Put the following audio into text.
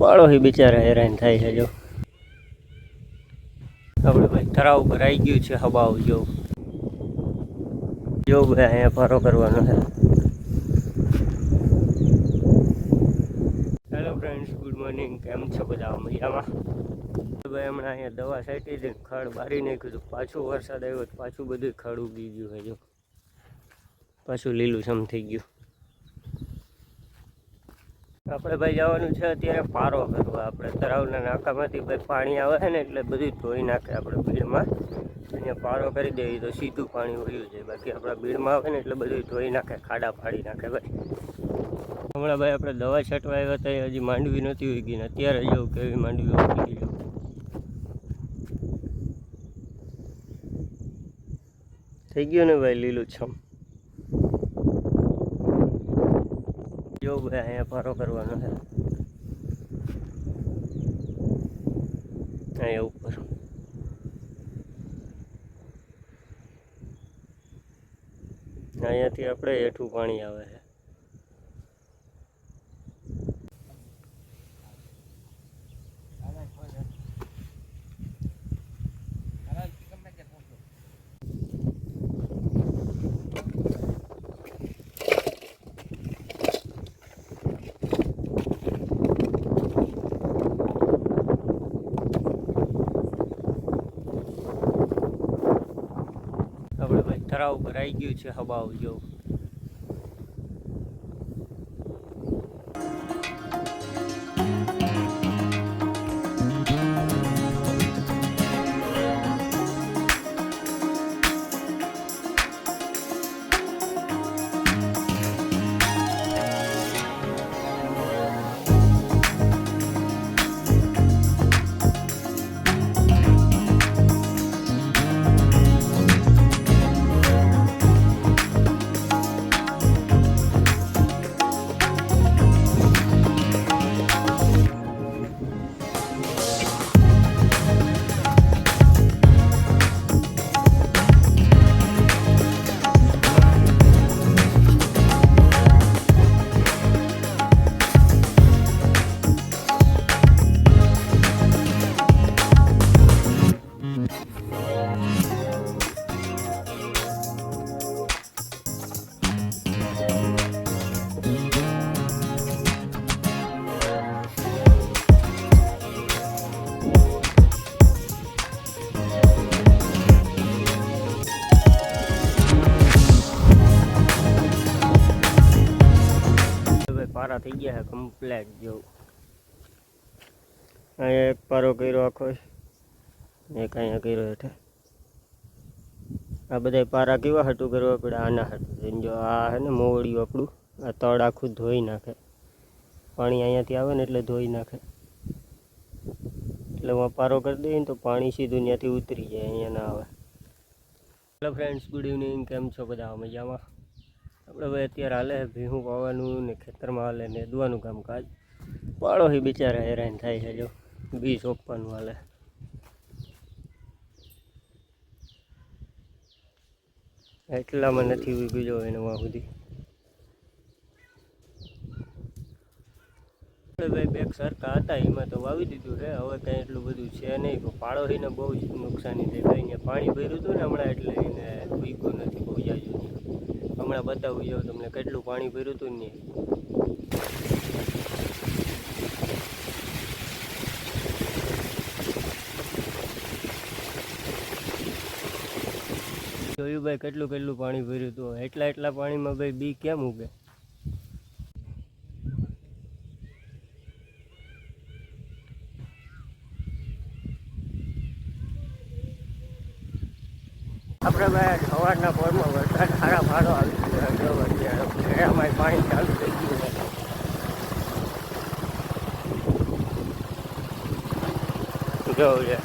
પાડોશી બિચારા હેરાન થાય છે જો. આપણે ભાઈ તળાવ ઉપર આવી ગયું છે હબાવ, જો. જો ભાઈ અહીંયા ફારો કરવાનો છે. હેલો ફ્રેન્ડ્સ ગુડ મોર્નિંગ કેમ છો બધા? મજામાં? ભાઈ હમણાં અહીંયા દવા છાંટી હતી ખડ બારી નાખ્યું હતું પાછું વરસાદ આવ્યો પાછું બધું ખડ ઉગી ગયું છે, જો. પાછું લીલું સમ થઈ ગયું. આપણે ભાઈ જવાનું છે અત્યારે પારો કરવા આપણે તળાવના નાકામાંથી ભાઈ પાણી આવે છે ને એટલે બધું ધોઈ નાખે આપણે બીડમાં અહીંયા પારો કરી દઈએ તો સીધું પાણી વળ્યું જાય બાકી આપણા બીડમાં આવે ને એટલે બધું ધોઈ નાખે, ખાડા પાડી નાખે ભાઈ. હમણાં ભાઈ આપણે દવા છાંટવા આવ્યા હતા હજી માંડવી નથી ઉગી ને અત્યારે જેવું કેવી માંડવી ઉગી ગઈ. થઈ ગયું ને ભાઈ લીલું છમ? ભાઈ અહીંયા પારો કરવાનો છે. અહીંયા ઉપર અહીંયાથી આપણે હેઠું પાણી આવે છે. તળાવ ઉપર આવી ગયું છે હબાવ જો. પારા થઈ ગયા છે કમ્પ્લેટ જેવું. અહીંયા એક પારો કર્યો આખો. એક અહીંયા કર્યો હેઠે. આ બધા પારા કેવા હાટું કરવા પડે આના હાટું જો. આ છે ને મોવડિયું આપણું. આ તળ આખું ધોઈ નાખે. પાણી અહીંયાથી આવે ને એટલે ધોઈ નાખે. એટલે હું પારો કરી દઈએ ને તો પાણી સીધું ત્યાંથી ઉતરી જાય, અહીંયા ના આવે. હેલો ફ્રેન્ડ્સ ગુડ ઇવનિંગ કેમ છો બધા? મજામાં? આપણે ભાઈ અત્યારે હાલે ભીહું પાવાનું ને ખેતરમાં હાલે ને દવાનું કામકાજ. પાડોશી બિચારા હેરાન થાય છે જો, બી સોંપવાનું હાલે. એટલામાં નથી ઊભી જો એને વાં સુધી. ભાઈ બેગ સરખા હતા, એમાં તો વાવી દીધું છે, હવે કાંઈ એટલું બધું છે નહીં. પણ પાડોશીને બહુ જ નુકસાની થઈ ગઈ પાણી ભર્યું હતું ને હમણાં એટલે એને ઉગ્યું નથી, બહુ જાજુ. હમણાં બતાવું જો તમને કેટલું પાણી ભર્યું હતું ને. જોયું ભાઈ, કેટલું કેટલું પાણી ભર્યું હતું એટલા એટલા પાણીમાં ભાઈ બી કેમ ઉગે? આપણે ભાઈ સવારના પોરમાં વરસાદ, સારા ફાળો આવી ગયો. ઘેરામાં પાણી ચાલુ થઈ ગયું જોવું છે?